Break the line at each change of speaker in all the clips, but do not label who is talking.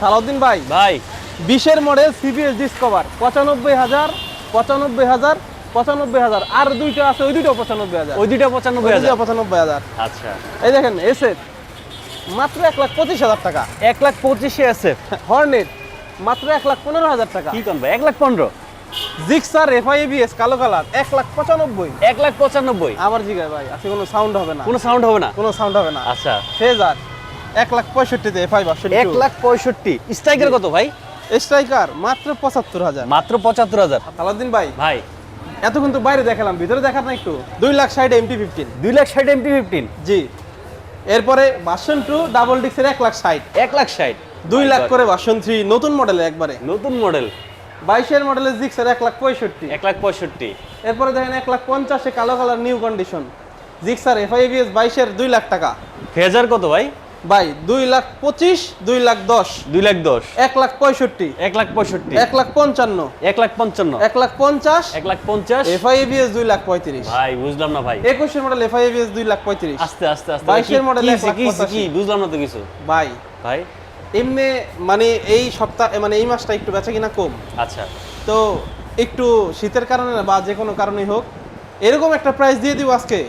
সালাউদ্দিন ভাই
ভাই।
বিশের মডেল সিবিএস ডিসকভার পঁচানব্বই হাজার পঁচানব্বই হাজার পঁচানব্বই হাজার। আর দুইটা আছে ওই দুইটা পঁচানব্বই হাজার।
ওই দুইটা পঁচানব্বই হাজার।
পঁচানব্বই হাজার।
আচ্ছা।
এই দেখেন এসএফ মাত্র এক লাখ পঁচিশ হাজার টাকা।
এক লাখ পঁচিশে আছে
হর্নেট মাত্র এক লাখ পনেরো হাজার টাকা।
কি ভাই? এক লাখ পনেরো?
জিক্সার এফআইবিএস কালো কালার এক লাখ পঁচানব্বই।
এক লাখ পঁচানব্বই?
আবার জিগায় ভাই আজকে কোনো সাউন্ড হবে না।
কোনো সাউন্ড হবে না?
কোনো সাউন্ড হবে না।
আচ্ছা।
ফেজার এক লাখ পঁয়ষট্টিতে এফআই
এক লাখ পঁয়ষট্টি। স্ট্রাইকের কত ভাই?
স্ট্রাইকার মাত্র পঁচাত্তর হাজার।
মাত্র পঁচাত্তর হাজার।
সালাউদ্দিন ভাই
ভাই।
এত কিন্তু বাইরে দেখালাম ভিতরে দেখার না একটু। দুই লাখ ষাট এমটি ফিফটিন
দুই লাখ ষাট এমটি ফিফটিন
জি। এরপরে ভার্সন টু ডাবল ডিক্সের এক লাখ ষাট।
এক লাখ ষাট।
দুই লাখ করে ভার্সন থ্রি নতুন মডেলে একবারে।
নতুন মডেল
বাইশের মডেলের জিক্সের এক লাখ পঁয়ষট্টি।
এক লাখ পঁয়ষট্টি।
এরপরে দেখেন এক লাখ পঞ্চাশে কালো colour new condition Gixxer FIBS বাইশের দুই লাখ টাকা।
ফেজার কত ভাই?
ভাই দুই লাখ পঁচিশ দুই লাখ দশ।
দুই লাখ দশ।
এক লাখ পঁয়ষট্টি।
এক লাখ পঁয়ষট্টি।
এক লাখ পঞ্চান্ন।
এক লাখ পঞ্চান্ন।
এক লাখ পঞ্চাশ।
এক লাখ পঞ্চাশ।
এফআইবিএস দুই লাখ পঁয়ত্রিশ।
ভাই বুঝলাম না ভাই।
একুশের মডেল এফআইবিএস দুই লাখ পঁয়ত্রিশ।
আস্তে আস্তে আস্তে।
বাইশের পঁচাশি।
কি বুঝলাম না তো কিছু।
ভাই
ভাই?
এমনি মানে এই সপ্তাহ মানে এই মাসটা একটু বেচা কিনা কম।
আচ্ছা।
তো একটু শীতের কারণে বা যে কোনো কারণেই হোক এরকম একটা প্রাইস দিয়ে দিব আজকে।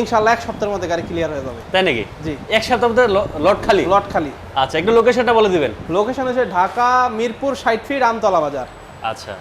ইনশাল্লাহ এক সপ্তাহের মধ্যে গাড়ি ক্লিয়ার হয়ে যাবে।
তাই নাকি?
জি।
এক সপ্তাহের মধ্যে লট খালি
লট খালি
আচ্ছা একটু লোকেশনটা বলে দিবেন।
লোকেশন হচ্ছে ঢাকা মিরপুর ষাট ফিট আমতলা বাজার।
আচ্ছা।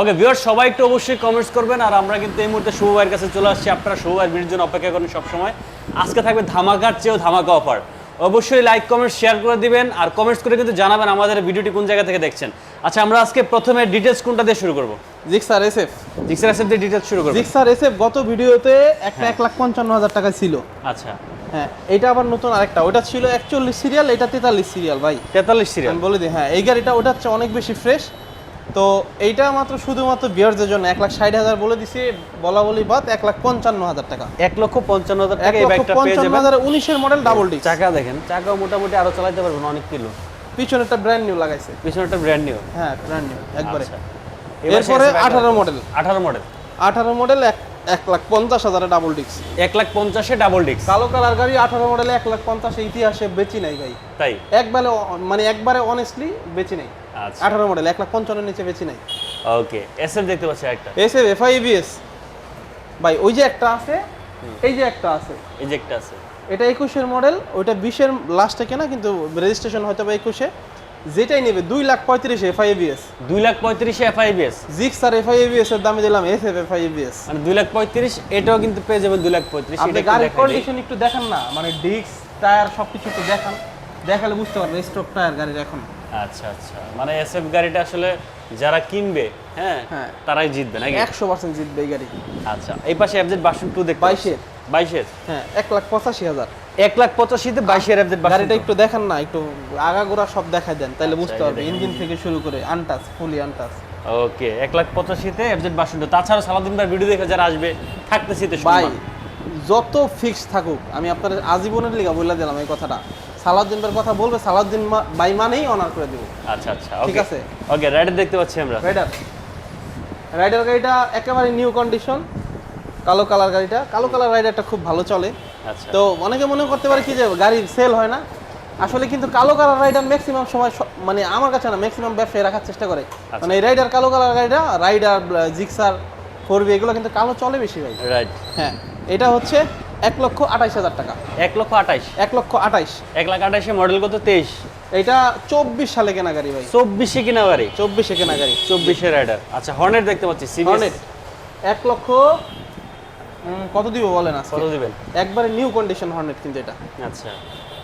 ওকে ভিউয়ার সবাই একটু অবশ্যই কমেন্টস করবেন আর আমরা কিন্তু এই মুহূর্তে শুভ ভাইয়ের কাছে চলে আসছি। আপনারা শুভ ভাইয়ের জন্য অপেক্ষা করেন সবসময়। আজকে থাকবে ধামাকার চেয়েও ধামাকা অফার অবশ্যই লাইক কমেন্ট শেয়ার করে দিবেন। আর কমেন্টস করে কিন্তু জানাবেন আমাদের ভিডিওটি কোন জায়গা থেকে দেখছেন। আচ্ছা আমরা আজকে প্রথমে ডিটেলস কোনটা দিয়ে শুরু করব?
জিক্সার এসএফ
জিক্সার এসএফ দিয়ে ডিটেলস শুরু করব।
জিক্সার এসএফ গত ভিডিওতে একটা এক লাখ পঞ্চান্ন হাজার টাকা ছিল।
আচ্ছা।
হ্যাঁ এটা আবার নতুন আরেকটা। ওটা ছিল একচল্লিশ সিরিয়াল এটা তেতাল্লিশ সিরিয়াল ভাই।
তেতাল্লিশ সিরিয়াল।
আমি বলে দিই হ্যাঁ এই গাড়িটা ওটা হচ্ছে অনেক বেশি ফ্রেশ তো এইটা মাত্র শুধুমাত্র বিয়ার্সদের জন্য এক লাখ ষাট হাজার বলে দিছি বলা বলি বাদ এক লাখ পঞ্চান্ন হাজার টাকা।
এক লক্ষ পঞ্চান্ন হাজার টাকা
পঞ্চান্ন হাজার উনিশের মডেল ডাবল ডি
চাকা দেখেন চাকা মোটামুটি আরও চালাতে পারবেন অনেক কিলো।
একটা ব্র্যান্ড নিউ লাগাইছে।
পিছনে একটা ব্র্যান্ড নিউ
হ্যাঁ ব্র্যান্ড নিউ একবারে।
আচ্ছা।
এরপরে আঠারো মডেল
আঠারো মডেল
আঠারো মডেল এক এক লাখ পঞ্চাশ হাজারে ডাবল ডিস্ক
এক লাখ পঞ্চাশে ডাবল ডিস্ক
কালো কালার গাড়ি আঠারো মডেলে এক লাখ পঞ্চাশে ইতিহাসে বেচি নাই ভাই
তাই?
একবারে মানে একবারে অনেস্টলি বেচি নাই।
আচ্ছা।
আঠারো মডেল এক লাখ পঞ্চান্ন নিচে বেচি নাই।
ওকে এসএফ দেখতে পাচ্ছি একটা
এস এফ এফ আইবিএস ভাই ওই যে একটা আছে এই যে একটা আছে।
এই যে একটা আছে।
এটা একুশের মডেল ওইটা বিশের লাস্টে কেনা কিন্তু রেজিস্ট্রেশন হয়তো বা একুশে। যেটাই নেবে দুই লাখ পঁয়ত্রিশ পঁয়ত্রিশে এফআইবিএস
দুই লাখ পঁয়ত্রিশে এফআইবিএস
জিক্স আর এফআইবিএস এর দামে দিলাম এস এফ এফআইবিএস
মানে দুই লাখ পঁয়ত্রিশ এটাও কিন্তু পেয়ে যাবেন দুই লাখ পঁয়ত্রিশ
আপনি গাড়ির কন্ডিশন একটু দেখান না মানে ডিস্ক টায়ার সবকিছু একটু দেখান। দেখালে বুঝতে পারবেন স্টক টায়ার গাড়ির এখন।
আচ্ছা আচ্ছা। মানে এসএফ গাড়িটা আসলে যারা কিনবে হ্যাঁ
হ্যাঁ।
তারাই জিতবে নাকি?
একশো পার্সেন্ট জিতবে এই গাড়ি।
আচ্ছা এই পাশে এফজেড বাসন টু দেখতে
বাইশের।
বাইশের?
হ্যাঁ এক লাখ পঁচাশি হাজার।
এক লাখ পঁচাশিতে বাইশের এফজেড বাসন
গাড়িটা একটু দেখান না একটু আগাগোড়া সব দেখাই দেন তাহলে
আচ্ছা,
বুঝতে পারবে ইঞ্জিন থেকে শুরু করে আনটাচ ফুলি আনটাচ
ওকে এক লাখ পঁচাশিতে এফজেড বাসন তাছাড়া সালাদিন ভাই ভিডিও দেখে যারা আসবে থাকতেছি তো
ভাই যত ফিক্স থাকুক আমি আপনার আজীবনের লিগা বলে দিলাম এই কথাটা। সালাউদ্দিন ভাইয়ের কথা বলবে সালাউদ্দিন ভাই মানেই অনার করে দেবো।
আচ্ছা আচ্ছা
ঠিক আছে।
ওকে রাইডার দেখতে পাচ্ছি আমরা।
রাইডার রাইডার গাড়িটা একেবারে নিউ কন্ডিশন কালো কালার গাড়িটা। কালো কালার রাইডারটা খুব ভালো চলে।
আচ্ছা
তো অনেকে মনে করতে পারে কি যে গাড়ির সেল হয় না? আসলে কিন্তু কালো কালার রাইডার ম্যাক্সিমাম সময় মানে আমার কাছে না ম্যাক্সিমাম ব্যবসায়ী রাখার চেষ্টা করে। মানে এই রাইডার কালো কালার গাড়িটা রাইডার জিক্সার ফোর এগুলো কিন্তু কালো চলে বেশি ভাই।
রাইট
হ্যাঁ এটা হচ্ছে এক লক্ষ আঠাইশ হাজার টাকা।
এক লক্ষ আঠাইশ।
এক লক্ষ আঠাইশ।
এক লাখ আঠাইশে মডেল কত? তেইশ।
এটা চব্বিশ সালে কেনা গাড়ি ভাই।
চব্বিশে কেনা গাড়ি?
চব্বিশে কেনা গাড়ি।
চব্বিশে রাইডার আচ্ছা হর্নেট দেখতে পাচ্ছি
হর্নেট এক লক্ষ কত দিব বলেন আজকে?
কত দিবেন?
একবারে নিউ কন্ডিশন হর্নেট কিন্তু এটা।
আচ্ছা।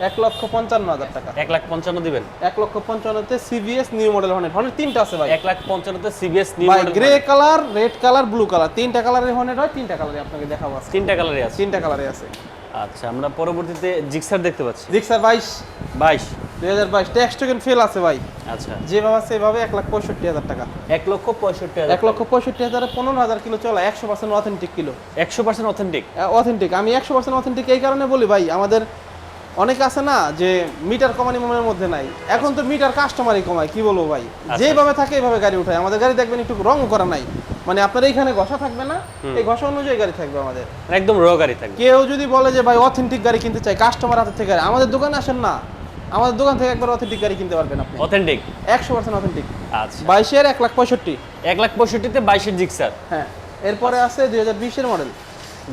এক লক্ষ পঞ্চান্ন হাজার টাকা।
এক লাখ পঞ্চান্ন দিবেন?
এক লক্ষ পঞ্চান্নতে CBS new model Hornet Hornet তিনটা আছে ভাই।
এক lakh পঞ্চান্নতে CBS new model
grey colour red colour blue colour তিনটা কালারের হর্নেট হয় তিনটা কালারে আপনাকে দেখাবো
তিনটা কালারে আছে।
তিনটা কালারে আছে।
আচ্ছা আমরা পরবর্তীতে জিক্সার দেখতে পাচ্ছি।
জিক্সার বাইশ।
বাইশ।
দুই হাজার বাইশ। ট্যাক্স টোকেন ফেল আছে ভাই।
আচ্ছা।
যেভাবে আছে সেভাবে এক লাখ পঁয়ষট্টি হাজার টাকা।
এক লক্ষ পঁয়ষট্টি হাজার
এক লক্ষ পঁয়ষট্টি হাজারে পনেরো হাজার কিলো চলা একশো পার্সেন্ট অথেন্টিক কিলো।
একশো পার্সেন্ট অথেন্টিক
অথেন্টিক আমি একশো পার্সেন্ট অথেন্টিক এই কারণে বলি ভাই আমাদের অনেক আছে না যে মিটার কমানি মনের মধ্যে নাই। এখন তো মিটার কাস্টমারই কমায় কি বলব ভাই? যেভাবে থাকে এইভাবে গাড়ি উঠায়। আমাদের গাড়ি দেখবেন একটু রং করা নাই। মানে আপনার এইখানে ঘষা থাকবে না এই ঘষা অনুযায়ী গাড়ি থাকবে আমাদের।
একদম র গাড়ি থাকবে।
কেউ যদি বলে যে ভাই অথেন্টিক গাড়ি কিনতে চাই কাস্টমার হাতের থেকে আমাদের দোকানে আসেন না। আমাদের দোকান থেকে একবার অথেন্টিক গাড়ি কিনতে পারবেন আপনি।
অথেন্টিক
একশো পার্সেন্ট অথেন্টিক
আচ্ছা।
বাইশের এক লাখ পঁয়ষট্টি।
এক লাখ পঁয়ষট্টিতে বাইশের জিক্সার।
হ্যাঁ। এরপরে আছে দুই হাজার বিশের মডেল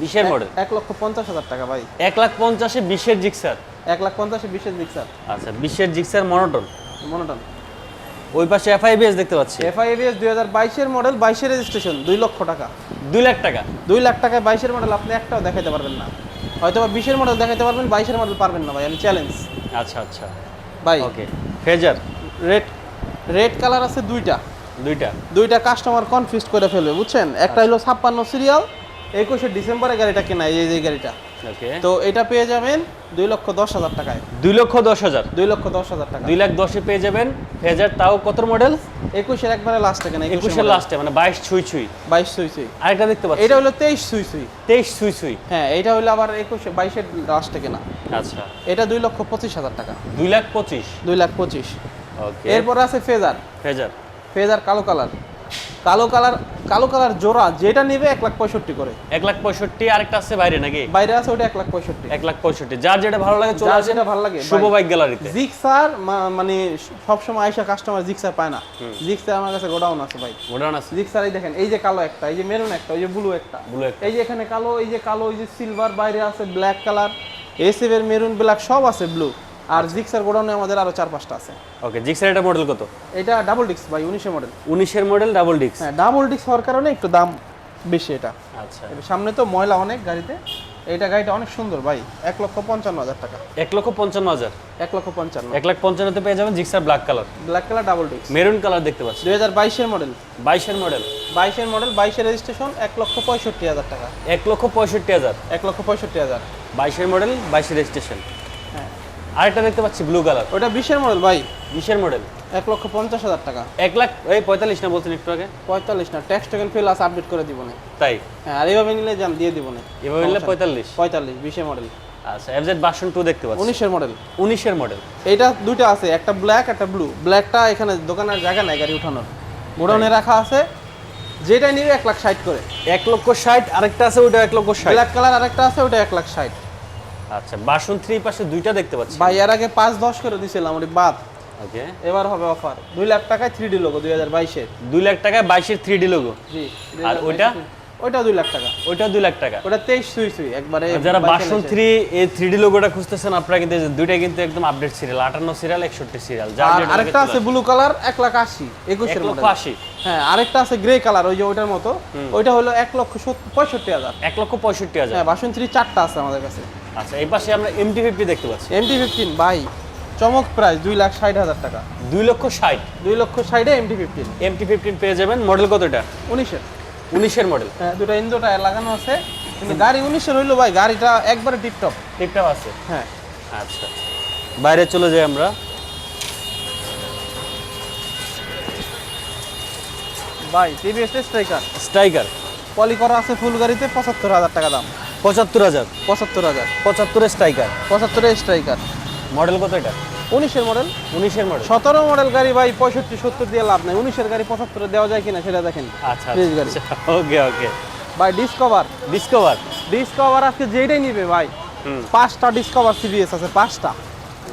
বিশের মডেল
এক লক্ষ পঞ্চাশ হাজার টাকা ভাই।
এক লাখ পঞ্চাশে বিশের জিক্সার?
এক লাখ পঞ্চাশে বিশের মিক্সার
আচ্ছা বিশের জিক্সার মনোটন
মনোটন
ওই পাশে এফআইবিএস দেখতে পাচ্ছি।
এফআইএস দুই হাজার বাইশের মডেল বাইশের রেজিস্ট্রেশন দুই লক্ষ টাকা।
দুই লাখ টাকা?
দুই লাখ টাকায় বাইশের মডেল আপনি একটাও দেখাতে পারবেন না। হয়তো বা বিশের মডেল দেখাতে পারবেন বাইশের মডেল পারবেন না ভাই আমি চ্যালেঞ্জ
আচ্ছা আচ্ছা।
ভাই
okay Fazer
red red colour আছে দুইটা।
দুইটা?
দুইটা কাস্টমার কনফিউজ করে ফেলবে বুঝছেন? একটা হলো ছাপ্পান্ন সিরিয়াল একুশে ডিসেম্বরে গাড়িটা কেনা এই যে গাড়িটা। তো এটা পেয়ে যাবেন দুই লক্ষ দশ হাজার টাকায়।
দুই লক্ষ দশ হাজার।
দুই লক্ষ দশ হাজার টাকা।
দুই লাখ দশে পেয়ে যাবেন। ফেজার তাও কত মডেল
একুশের একবারে লাস্টে কেনা?
একুশের লাস্টে মানে বাইশ ছুঁই ছুঁই।
বাইশ সুই সুই
আরেকটা দেখতে পাচ্ছি।
এটা হলো তেইশ ছুঁই সুই
তেইশ ছুঁই ছুঁই।
হ্যাঁ এটা হলো আবার একুশে বাইশের লাস্টে কেনা।
আচ্ছা।
এটা দুই লক্ষ পঁচিশ হাজার টাকা।
দুই লাখ পঁচিশ।
দুই লাখ পঁচিশ। এরপর আছে ফেজার।
ফেজার।
ফেজার কালো কালার। কালো কালার কালো কালার জোড়া যেটা নেবে এক লাখ পঁয়ষট্টি করে।
এক লাখ পঁয়ষট্টি আরেকটা আছে বাইরে নাকি?
বাইরে আছে ওটা এক লাখ পঁয়ষট্টি।
এক লাখ পঁয়ষট্টি। যার যেটা ভালো লাগে চলে
যেটা ভালো লাগে
শুভ বাইক গ্যালারিতে।
জিক্সার মানে সবসময় আইসা কাস্টমার জিক্সার পায় না। জিক্সার আমার কাছে গোডাউন আছে ভাই।
গোডাউন আছে?
জিক্সার এই দেখেন এই যে কালো একটা এই যে মেরুন একটা এই যে ব্লু একটা।
ব্লু একটা।
এই যে এখানে কালো এই যে কালো এই যে সিলভার বাইরে আছে ব্ল্যাক কালার এসএফের মেরুন ব্ল্যাক সব আছে ব্লু আর জিক্সার গোডাউনে আমাদের আরও চার পাঁচটা আছে।
ওকে জিক্সার এটা মডেল কত?
এটা ডাবল ডিক্স ভাই উনিশের মডেল
উনিশের মডেল ডাবল ডিক্স
হ্যাঁ ডাবল ডিক্স হওয়ার কারণে একটু দাম বেশি এটা।
আচ্ছা।
সামনে তো ময়লা অনেক গাড়িতে। এইটা গাড়িটা অনেক সুন্দর ভাই এক লক্ষ পঞ্চান্ন হাজার টাকা।
এক লক্ষ পঞ্চান্ন হাজার?
এক লক্ষ পঞ্চান্ন।
এক লাখ পঞ্চান্নতে পেয়ে যাবেন Gixxer black colour
black colour double disc
maroon colour দেখতে পাচ্ছি।
দুই হাজার বাইশের মডেল
বাইশের মডেল
বাইশের মডেল বাইশের রেজিস্ট্রেশন এক লক্ষ পঁয়ষট্টি হাজার টাকা।
এক লক্ষ পঁয়ষট্টি হাজার।
এক লক্ষ পঁয়ষট্টি হাজার।
বাইশের মডেল বাইশের রেজিস্ট্রেশন
হ্যাঁ।
আরেকটা দেখতে পাচ্ছি ব্লু কালার
ওটা বিশের মডেল ভাই।
বিশের মডেল
এক লক্ষ পঞ্চাশ হাজার টাকা।
এক লাখ এই পঁয়তাল্লিশ না বলছেন একটু আগে?
পঁয়তাল্লিশ না ট্যাক্স টোকেন ফেল আছে আপডেট করে দিব না।
তাই?
হ্যাঁ আর এইভাবে নিলে যান দিয়ে দিব না।
এভাবে নিলে পঁয়তাল্লিশ?
পঁয়তাল্লিশ বিশের মডেল
আচ্ছা এফজেড বাসন টু দেখতে পাচ্ছি।
উনিশের মডেল
উনিশের মডেল
এইটা দুইটা আছে একটা ব্ল্যাক একটা ব্লু ব্ল্যাকটা এখানে দোকানের জায়গা নাই গাড়ি উঠানোর। গোডাউনে রাখা আছে। যেটা নিবে এক লাখ ষাট করে।
এক লক্ষ ষাট আরেকটা আছে ওইটা এক লক্ষ ষাট।
ব্ল্যাক কালার আরেকটা আছে ওটা এক লাখ ষাট।
আচ্ছা বাসন থ্রি পাশে দুইটা দেখতে পাচ্ছি।
ভাই এর আগে পাঁচ দশ করে দিছিলাম ওটি বাদ।
ওকে।
এবার হবে অফার। দুই লাখ টাকায় থ্রি ডি লোগো দুই হাজার বাইশের।
দুই লাখ টাকায় বাইশের three D logo
G
R ওইটা?
ওইটা দুই লাখ টাকা।
ওইটা দুই লাখ টাকা।
ওটা তেইশ সুই সুই একবারে
যারা বাসন থ্রি এই থ্রি ডি লোগোটা খুঁজতেছেন আপনারা কিন্তু দুইটা কিন্তু একদম আপডেট সিরিয়াল আটান্ন সিরিয়াল একষট্টি সিরিয়াল
আর আরেকটা আছে ব্লু কালার এক লাখ আশি
এক
একুশের
লক্ষ আশি।
হ্যাঁ আরেকটা আছে গ্রে কালার ওই যে ওইটার মতো। ওইটা হলো এক লক্ষ পঁয়ষট্টি হাজার।
এক লক্ষ পঁয়ষট্টি হাজার।
হ্যাঁ বাসন থ্রি চারটা আছে আমাদের কাছে।
আচ্ছা এই পাশে আমরা এমটি ফিফটি দেখতে পাচ্ছি।
এমটি ফিফটিন বাই চমক প্রাইস দুই লাখ ষাট হাজার টাকা।
দুই লক্ষ ষাট।
দুই লক্ষ ষাটে এমটি ফিফটিন
এমটি ফিফটিন পেয়ে যাবেন মডেল কত এটা?
উনিশের।
উনিশের মডেল
হ্যাঁ দুটো ইন্দো টায়ার লাগানো আছে। কিন্তু গাড়ি উনিশের হইল ভাই গাড়িটা একবারে টিপটপ
ঠিকঠাক আছে?
হ্যাঁ।
আচ্ছা। বাইরে চলে যাই আমরা।
ভাই টিভিএস স্ট্রাইকার
স্ট্রাইকার
পলি করা আছে ফুল গাড়িতে পঁচাত্তর হাজার টাকা দাম।
পঁচাত্তর হাজার।
পঁচাত্তর হাজার।
পঁচাত্তরের স্ট্রাইকার
পঁচাত্তরের স্ট্রাইকার
মডেল কত এটা?
উনিশের মডেল
উনিশের মডেল
সতেরো মডেল গাড়ি ভাই পঁয়ষট্টি সত্তর দিয়ে লাভ নাই। উনিশের গাড়ি পঁচাত্তরে দেওয়া যায় কিনা সেটা দেখেন।
আচ্ছা
গাড়ি।
ওকে ওকে।
ভাই ডিসকভার
ডিসকভার
ডিসকভার আজকে যেটাই নিবে ভাই পাঁচটা ডিসকভার সিবিএস আছে পাঁচটা।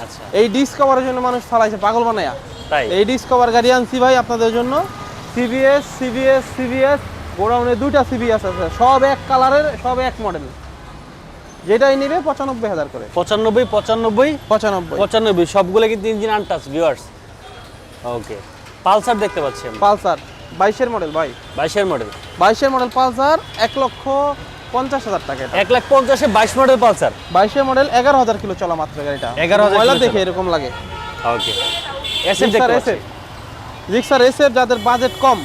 আচ্ছা।
এই ডিসকভারের জন্য মানুষ ফালাইছে পাগল বানায়া।
তাই?
এই ডিসকভার গাড়ি আনছি ভাই আপনাদের জন্য। সিবিএস সিবিএস সিবিএস গোডাউনে দুইটা সিবিএস আছে সব এক কালারের সব এক মডেল যেটাই নিবে পঁচানব্বই হাজার করে।
পঁচানব্বই পঁচানব্বই?
পঁচানব্বই।
পঁচানব্বই সবগুলো কিন্তু engine untouch viewers okay Pulsar দেখতে পাচ্ছি
পালসার বাইশের মডেল ভাই।
বাইশের মডেল
বাইশের মডেল পালসার এক লক্ষ পঞ্চাশ হাজার টাকা
এক লাখ পঞ্চাশে বাইশ মডেল পালসার
বাইশের মডেল এগারো হাজার কিলো চলা মাত্র গাড়িটা।
11,000
ময়লা
কিলো
দেখে এরকম লাগে।
ওকে এসএফ দেখতে পাচ্ছি।
রিক্সার এসএফ যাদের বাজেট কম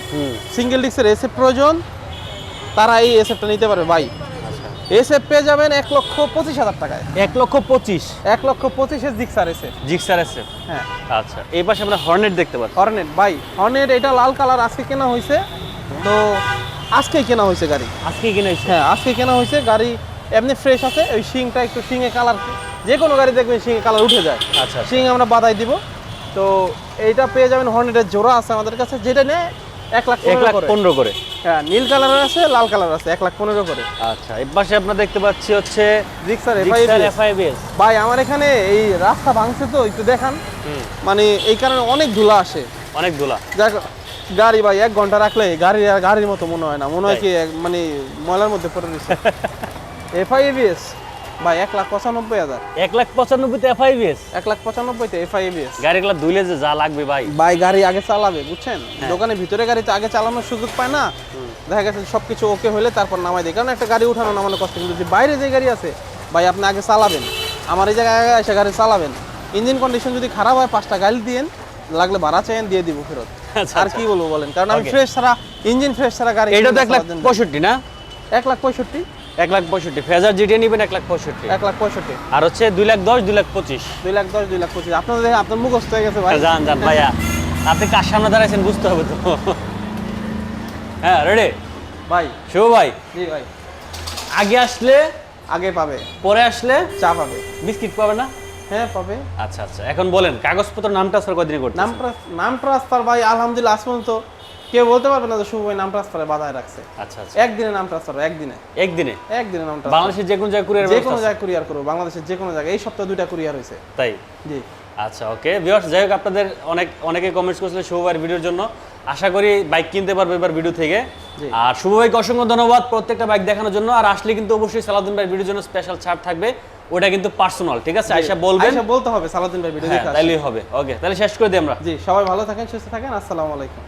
সিঙ্গেল রিক্সার এসএফ প্রয়োজন তারা এই এসএফটা নিতে পারবে। ভাই
আচ্ছা।
এসএফ পেয়ে যাবেন এক লক্ষ পঁচিশ হাজার টাকায়।
এক লক্ষ পঁচিশ?
এক লক্ষ পঁচিশের জিক্সার এসএফ
জিক্সার এসএফ
হ্যাঁ।
আচ্ছা এই পাশে আমরা হর্নেট দেখতে পাচ্ছি।
হর্নেট ভাই হর্নেট এটা লাল কালার আজকে কেনা হয়েছে। তো আজকেই কেনা হয়েছে গাড়ি।
আজকে কিনে এসেছে
হ্যাঁ আজকে কেনা হয়েছে। গাড়ি এমনি ফ্রেশ আছে ওই শিংটা একটু শিঙে কালার যে কোনো গাড়ি দেখবেন শিঙে কালার উঠে যায়।
আচ্ছা
শিং আমরা বাদাই দিব। তো এইটা পেয়ে যাবেন হর্নেটের জোড়া আছে আমাদের কাছে যেটা নেয় এক লাখ
এক লাখ
পনেরো করে। হ্যাঁ নীল কালারের আছে লাল কালার আছে এক লাখ পনেরো করে।
আচ্ছা এর পাশে আপনার দেখতে পাচ্ছি হচ্ছে এফআইবিএস
ভাই আমার এখানে এই রাস্তা ভাঙছে তো একটু দেখান। মানে এই কারণে অনেক ধুলা আসে।
অনেক দোলা
যাক গাড়ি ভাই এক ঘণ্টা রাখলে গাড়ি গাড়ির মতো মনে হয় না। মনে হয় কি মানে ময়লার মধ্যে পড়ে রয়েছে। এফআইএবিএস ভাই এক লাখ পঁচানব্বই হাজার।
এক লাখ পঁচানব্বইতে এফআইবিএস
এক লাখ পঁচানব্বইতে
গাড়িগুলো ধুইলে যে যা লাগবে ভাই।
ভাই গাড়ি আগে চালাবে বুঝছেন? দোকানের ভিতরে গাড়িতে আগে চালানোর সুযোগ পায় না। দেখা গেছে সবকিছু ওকে হলে তারপর নামাই দেয়। কারণ একটা গাড়ি উঠানো নামানো কষ্ট। কিন্তু যে বাইরে যে গাড়ি আছে ভাই আপনি আগে চালাবেন। আমার এই জায়গায় আগে এসে গাড়ি চালাবেন। ইঞ্জিন কন্ডিশন যদি খারাপ হয় পাঁচটা গাড়ি দিয়েন লাগলে ভাড়া চাইন দিয়ে দিব ফেরত।
আচ্ছা,
আর কি বলব বলেন? কারণ আমি ফ্রেশ ছাড়া ইঞ্জিন ফ্রেশ ছাড়া গাড়ি
এটা তো এক লাখ। পঁয়ষট্টি না?
এক লাখ পঁয়ষট্টি।
এক লাখ পঁয়ষট্টি। ফেজার জিটিয়ে নেবেন এক লাখ পঁয়ষট্টি।
এক লাখ পঁয়ষট্টি।
আর হচ্ছে দুই লাখ দশ দুই লাখ পঁচিশ।
দুই লাখ দশ দুই লাখ পঁচিশ। আপনাদের আপনার মুখস্থ হয়ে গেছে ভাই।
যান যান ভাইয়া আপনি কার সামনে দাঁড়াইছেন বুঝতে হবে তো। হ্যাঁ রেডি
ভাই।
শুভ ভাই।
জি ভাই।
আগে আসলে?
আগে পাবে।
পরে আসলে?
চা পাবে।
বিস্কিট পাবে না?
হ্যাঁ পাবে।
আচ্ছা আচ্ছা এখন বলেন কাগজপত্র নামটা স্যার কদিন করতে
নাম নাম ট্রান্সফার ভাই আলহামদুলিল্লাহ আজ পর্যন্ত কেউ বলতে পারবে না যে শুভ ভাই নাম ট্রান্সফারে বাধায় রাখছে।
আচ্ছা আচ্ছা।
একদিনে নাম ট্রান্সফার একদিনে।
একদিনে?
একদিনে নাম
বাংলাদেশের যে কোনো জায়গায় কুরিয়ার
যে কোনো জায়গায় কুরিয়ার করব বাংলাদেশের যে কোনো জায়গায়। এই সপ্তাহে দুইটা কুরিয়ার হয়েছে।
তাই?
জি।
আচ্ছা ওকে। ভিউয়ার্স যাই হোক আপনাদের অনেক অনেকে কমেন্টস করেছিলেন শুভ ভাইয়ের ভিডিওর জন্য। আশা করি বাইক কিনতে পারবে এবার ভিডিও থেকে। আর শুভ ভাইকে অসংখ্য ধন্যবাদ প্রত্যেকটা বাইক দেখানোর জন্য। আর আসলে কিন্তু অবশ্যই সালাউদ্দিন ভাইয়ের ভিডিওর জন্য স্পেশাল ছাড় থাকবে। ওটা কিন্তু পার্সোনাল ঠিক আছে? আয়সা বলবেন?
আইসা বলতে হবে সালাদিন ভাই ভিডিও দেখে
তাইলেই হবে। ওকে তাহলে শেষ করে দিই আমরা।
জি সবাই ভালো থাকেন সুস্থ থাকেন। আসসালামু আলাইকুম।